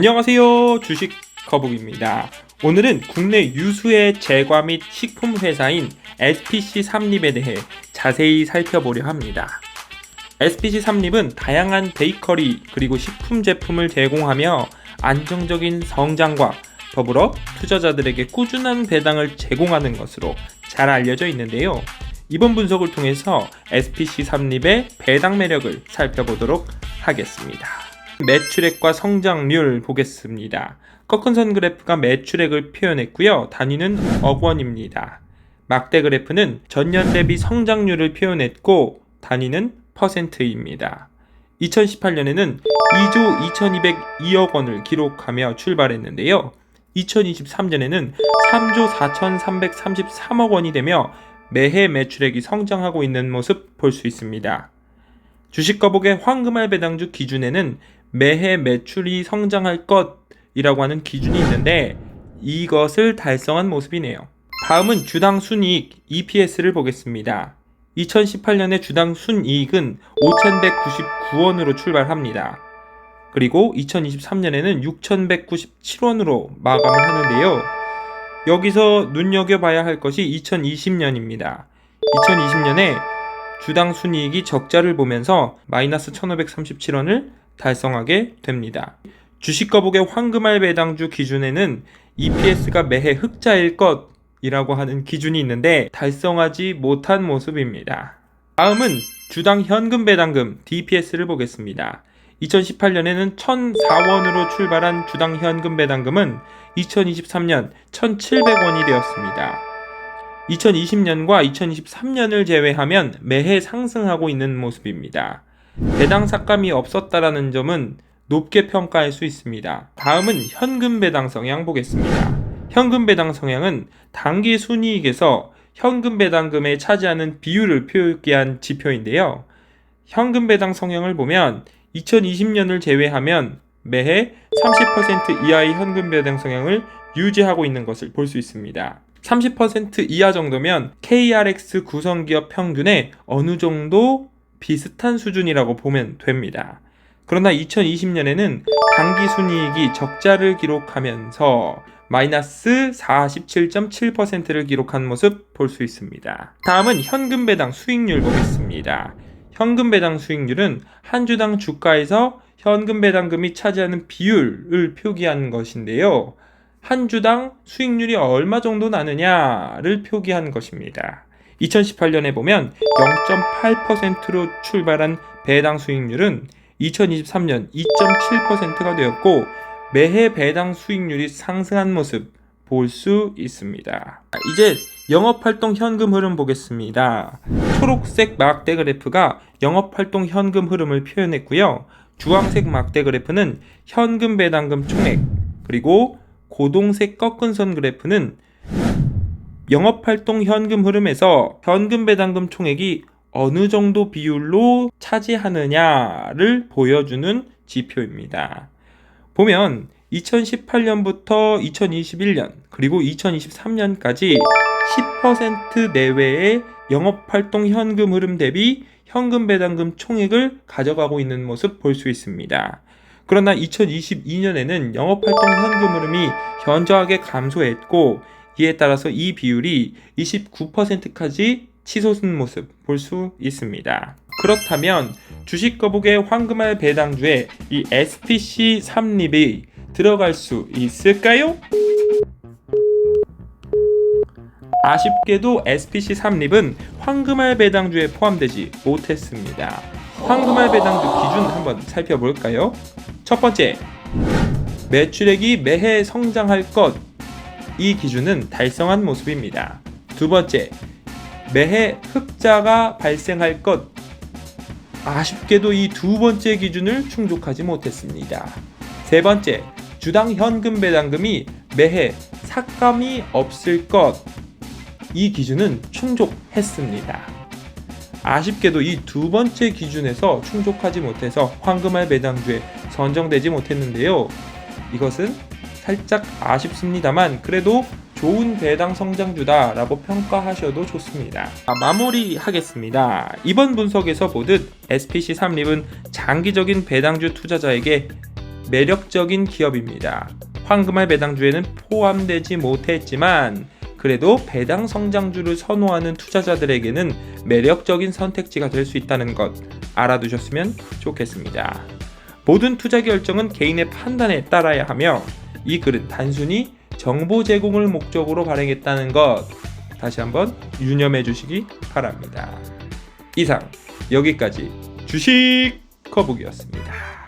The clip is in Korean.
안녕하세요. 주식 거북입니다. 오늘은 국내 유수의 제과 및 식품 회사인 SPC 삼립에 대해 자세히 살펴보려 합니다. SPC 삼립은 다양한 베이커리 그리고 식품 제품을 제공하며 안정적인 성장과 더불어 투자자들에게 꾸준한 배당을 제공하는 것으로 잘 알려져 있는데요. 이번 분석을 통해서 SPC 삼립의 배당 매력을 살펴보도록 하겠습니다. 매출액과 성장률 보겠습니다. 꺾은 선 그래프가 매출액을 표현했고요. 단위는 억 원입니다. 막대 그래프는 전년 대비 성장률을 표현했고 단위는 퍼센트입니다. 2018년에는 2조 2202억 원을 기록하며 출발했는데요. 2023년에는 3조 4333억 원이 되며 매해 매출액이 성장하고 있는 모습 볼 수 있습니다. 주식 거북의 황금알 배당주 기준에는 매해 매출이 성장할 것이라고 하는 기준이 있는데 이것을 달성한 모습이네요. 다음은 주당 순이익 EPS를 보겠습니다. 2018년의 주당 순이익은 5,199원으로 출발합니다. 그리고 2023년에는 6,197원으로 마감을 하는데요. 여기서 눈여겨봐야 할 것이 2020년입니다. 2020년에 주당 순이익이 적자를 보면서 마이너스 1,537원을 달성하게 됩니다. 주식 거북의 황금알 배당주 기준에는 EPS가 매해 흑자일 것이라고 하는 기준이 있는데 달성하지 못한 모습입니다. 다음은 주당 현금 배당금 DPS를 보겠습니다. 2018년에는 1,004원으로 출발한 주당 현금 배당금은 2023년 1,700원이 되었습니다. 2020년과 2023년을 제외하면 매해 상승하고 있는 모습입니다. 배당 삭감이 없었다라는 점은 높게 평가할 수 있습니다. 다음은 현금 배당 성향 보겠습니다. 현금 배당 성향은 단기 순이익에서 현금 배당금에 차지하는 비율을 표기한 지표인데요. 현금 배당 성향을 보면 2020년을 제외하면 매해 30% 이하의 현금 배당 성향을 유지하고 있는 것을 볼 수 있습니다. 30% 이하 정도면 KRX 구성기업 평균에 어느 정도 비슷한 수준이라고 보면 됩니다. 그러나 2020년에는 당기 순이익이 적자를 기록하면서 마이너스 47.7%를 기록한 모습 볼 수 있습니다. 다음은 현금 배당 수익률 보겠습니다. 현금 배당 수익률은 한 주당 주가에서 현금 배당금이 차지하는 비율을 표기한 것인데요. 한 주당 수익률이 얼마 정도 나느냐를 표기한 것입니다. 2018년에 보면 0.8%로 출발한 배당 수익률은 2023년 2.7%가 되었고 매해 배당 수익률이 상승한 모습 볼 수 있습니다. 이제 영업활동 현금 흐름 보겠습니다. 초록색 막대 그래프가 영업활동 현금 흐름을 표현했고요. 주황색 막대 그래프는 현금 배당금 총액 그리고 고동색 꺾은 선 그래프는 영업활동 현금 흐름에서 현금 배당금 총액이 어느 정도 비율로 차지하느냐를 보여주는 지표입니다. 보면 2018년부터 2021년 그리고 2023년까지 10% 내외의 영업활동 현금 흐름 대비 현금 배당금 총액을 가져가고 있는 모습 볼 수 있습니다. 그러나 2022년에는 영업활동 현금 흐름이 현저하게 감소했고 이에 따라서 이 비율이 29%까지 치솟은 모습 볼 수 있습니다. 그렇다면 주식 거북의 황금알 배당주에 이 SPC 3립이 들어갈 수 있을까요? 아쉽게도 SPC 3립은 황금알 배당주에 포함되지 못했습니다. 황금알 배당주 기준 한번 살펴볼까요? 첫 번째, 매출액이 매해 성장할 것. 이 기준은 달성한 모습입니다. 두 번째, 매해 흑자가 발생할 것. 아쉽게도 이 두 번째 기준을 충족하지 못했습니다. 세 번째, 주당 현금 배당금이 매해 삭감이 없을 것. 이 기준은 충족했습니다. 아쉽게도 이 두 번째 기준에서 충족하지 못해서 황금알 배당주에 선정되지 못했는데요. 이것은 살짝 아쉽습니다만 그래도 좋은 배당 성장주다라고 평가하셔도 좋습니다. 아, 마무리하겠습니다. 이번 분석에서 보듯 SPC 3립은 장기적인 배당주 투자자에게 매력적인 기업입니다. 황금알 배당주에는 포함되지 못했지만 그래도 배당 성장주를 선호하는 투자자들에게는 매력적인 선택지가 될 수 있다는 것 알아두셨으면 좋겠습니다. 모든 투자 결정은 개인의 판단에 따라야 하며 이 글은 단순히 정보 제공을 목적으로 발행했다는 것 다시 한번 유념해 주시기 바랍니다. 이상 여기까지 주식 거북이었습니다.